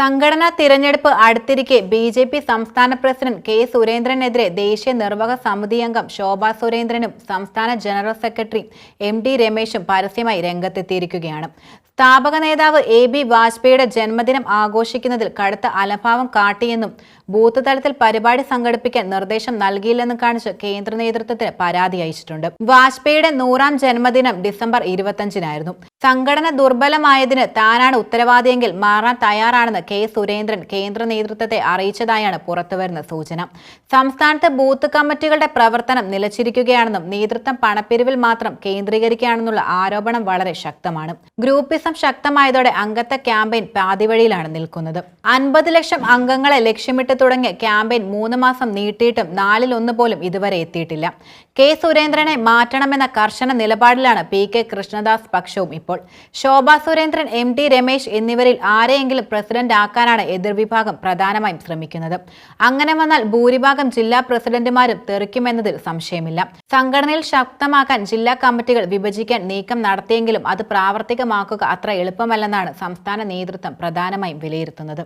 സംഘടനാ തിരഞ്ഞെടുപ്പ് അടുത്തിരിക്കെ ബി ജെ പി സംസ്ഥാന പ്രസിഡന്റ് കെ സുരേന്ദ്രനെതിരെ ദേശീയ നിർവാഹക സമിതി അംഗം ശോഭാ സുരേന്ദ്രനും സംസ്ഥാന ജനറൽ സെക്രട്ടറി എം ഡി രമേശും പരസ്യമായി രംഗത്തെത്തിയിരിക്കുകയാണ്. സ്ഥാപക നേതാവ് എ ബി വാജ്പേയിയുടെ ജന്മദിനം ആഘോഷിക്കുന്നതിൽ കടുത്ത അലംഭാവം കാട്ടിയെന്നും ബൂത്ത് തലത്തിൽ പരിപാടി സംഘടിപ്പിക്കാൻ നിർദ്ദേശം നൽകിയില്ലെന്നും കാണിച്ച് കേന്ദ്ര നേതൃത്വത്തിന് പരാതി അയച്ചിട്ടുണ്ട്. വാജ്പേയിയുടെ നൂറാം ജന്മദിനം ഡിസംബർ ഇരുപത്തഞ്ചിനായിരുന്നു. സംഘടന ദുർബലമായതിന് താനാണ് ഉത്തരവാദിയെങ്കിൽ മാറാൻ തയ്യാറാണെന്ന് കെ സുരേന്ദ്രൻ കേന്ദ്ര നേതൃത്വത്തെ അറിയിച്ചതായാണ് പുറത്തുവരുന്ന സൂചന. സംസ്ഥാനത്ത് ബൂത്ത് കമ്മിറ്റികളുടെ പ്രവർത്തനം നിലച്ചിരിക്കുകയാണെന്നും നേതൃത്വം പണപ്പിരിവിൽ മാത്രം കേന്ദ്രീകരിക്കുകയാണെന്നുള്ള ആരോപണം വളരെ ശക്തമാണ്. ഗ്രൂപ്പിസം ശക്തമായതോടെ അംഗത്വ ക്യാമ്പയിൻ പാതിവഴിയിലാണ് നിൽക്കുന്നത്. അൻപത് ലക്ഷം അംഗങ്ങളെ ലക്ഷ്യമിട്ട് തുടങ്ങിയ ക്യാമ്പയിൻ മൂന്ന് മാസം നീട്ടിയിട്ടും നാലിൽ ഒന്ന് പോലും ഇതുവരെ എത്തിയിട്ടില്ല. കെ സുരേന്ദ്രനെ മാറ്റണമെന്ന കർശന നിലപാടിലാണ് പി കെ കൃഷ്ണദാസ് പക്ഷവും ഇപ്പോൾ. ശോഭാ സുരേന്ദ്രൻ എം ടി രമേശ് എന്നിവരിൽ ആരെയെങ്കിലും പ്രസിഡന്റ് ആക്കാനാണ് എതിർവിഭാഗം പ്രധാനമായും ശ്രമിക്കുന്നത്. അങ്ങനെ വന്നാൽ ഭൂരിഭാഗം ജില്ലാ പ്രസിഡന്റുമാരും തെറിക്കുമെന്നതിൽ സംശയമില്ല. സംഘടനയിൽ ശക്തമാക്കാൻ ജില്ലാ കമ്മിറ്റികൾ വിഭജിക്കാൻ നീക്കം നടത്തിയെങ്കിലും അത് പ്രാവർത്തികമാക്കുക അത്ര എളുപ്പമല്ലെന്നാണ് സംസ്ഥാന നേതൃത്വം പ്രധാനമായും വിലയിരുത്തുന്നത്.